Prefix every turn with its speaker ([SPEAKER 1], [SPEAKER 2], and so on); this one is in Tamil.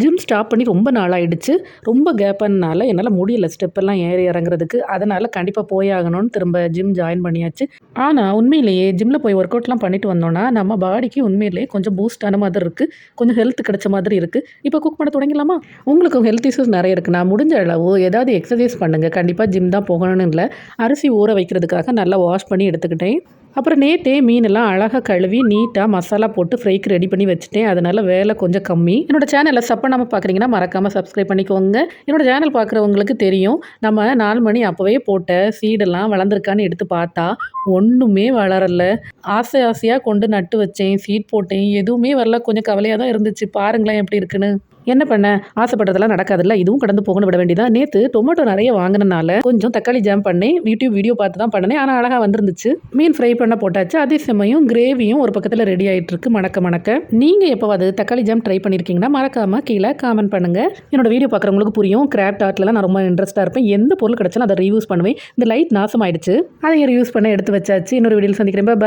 [SPEAKER 1] ஜிம் ஸ்டாப் பண்ணி ரொம்ப நாளாகிடுச்சு ரொம்ப கேப்பானால என்னால் முடியல. ஸ்டெப்பெல்லாம் ஏறி இறங்குறதுக்கு. அதனால் கண்டிப்பாக போய் ஆகணும்னு திரும்ப ஜிம் ஜாயின் பண்ணியாச்சு. ஆனால் உண்மையிலேயே ஜிம்மில் போய் ஒர்க் அவுட்லாம் பண்ணிட்டு வந்தோன்னா நம்ம பாடிக்கு உண்மையிலேயே கொஞ்சம் பூஸ்டான மாதிரி இருக்குது கொஞ்சம் ஹெல்த் கிடைச்ச மாதிரி இருக்குது இப்போ குக் பண்ண தொடங்கலாமா உங்களுக்கு ஹெல்த் இஷ்யூஸ் நிறைய இருக்குது நான் முடிஞ்ச அளவு ஏதாவது எக்ஸசைஸ் பண்ணுங்கள் கண்டிப்பாக ஜிம் தான் போகணும்னு இல்லை. அரிசி ஊற வைக்கிறதுக்காக நல்லா வாஷ் பண்ணி எடுத்துக்கிட்டேன். அப்புறம் நேற்றே மீனெல்லாம் அழகாக கழுவி நீட்டாக மசாலா போட்டு ஃப்ரைக்கு ரெடி பண்ணி வச்சுட்டேன். அதனால் வேலை கொஞ்சம் கம்மி. என்னோட சேனலை சப்போ நம்ம பார்க்குறீங்கன்னா மறக்காமல் சப்ஸ்கிரைப் பண்ணிக்கோங்க. என்னோட சேனல் பார்க்குறவங்களுக்கு தெரியும். நம்ம நாலு மணி அப்போவே போட்ட சீடெல்லாம் வளர்ந்துருக்கான்னு எடுத்து பார்த்தா ஒன்றுமே வளரல. ஆசை ஆசையாக கொண்டு நட்டு வச்சேன். சீட் போட்டேன். எதுவுமே வரல. கொஞ்சம் கவலையாக தான் இருந்துச்சு. பாருங்களேன் எப்படி இருக்குன்னு. என்ன பண்ண? ஆசைப்பட்டதெல்லாம் நடக்காதுல்ல? இதுவும் கடந்து போகணும் விட வேண்டியதான் நேற்று டொமேட்டோ நிறைய வாங்கினனால கொஞ்சம் தக்காளி ஜாம் பண்ணேன் யூடியூப் வீடியோ பார்த்து தான் பண்ணேன் ஆனால் அழகாக வந்துருந்துச்சு. மீன் ஃப்ரை பண்ண போட்டாச்சு. அதே சமயம் கிரேவியும் ஒரு பக்கத்தில் ரெடி ஆகிட்டு இருக்கு மணக்க மணக்க. நீங்கள் எப்போவாது தக்காளி ஜாம் ட்ரை பண்ணியிருக்கீங்கன்னா மறக்காமல் கீழே காமெண்ட் பண்ணுங்கள் என்னோட வீடியோ பார்க்குறவங்களுக்கு புரியும். கிராஃப்ட் ஆர்ட்லாம் நான் ரொம்ப இன்ட்ரெஸ்ட்டாக இருப்பேன். எந்த பொருள் கிடச்சாலும் அதை ரீயூஸ் பண்ணுவேன். இந்த லைட் நாசமாயிடுச்சு. அதை யூஸ் பண்ண எடுத்து வச்சாச்சு. இன்னொரு வீடியோ சந்திக்கிறேன். பாய்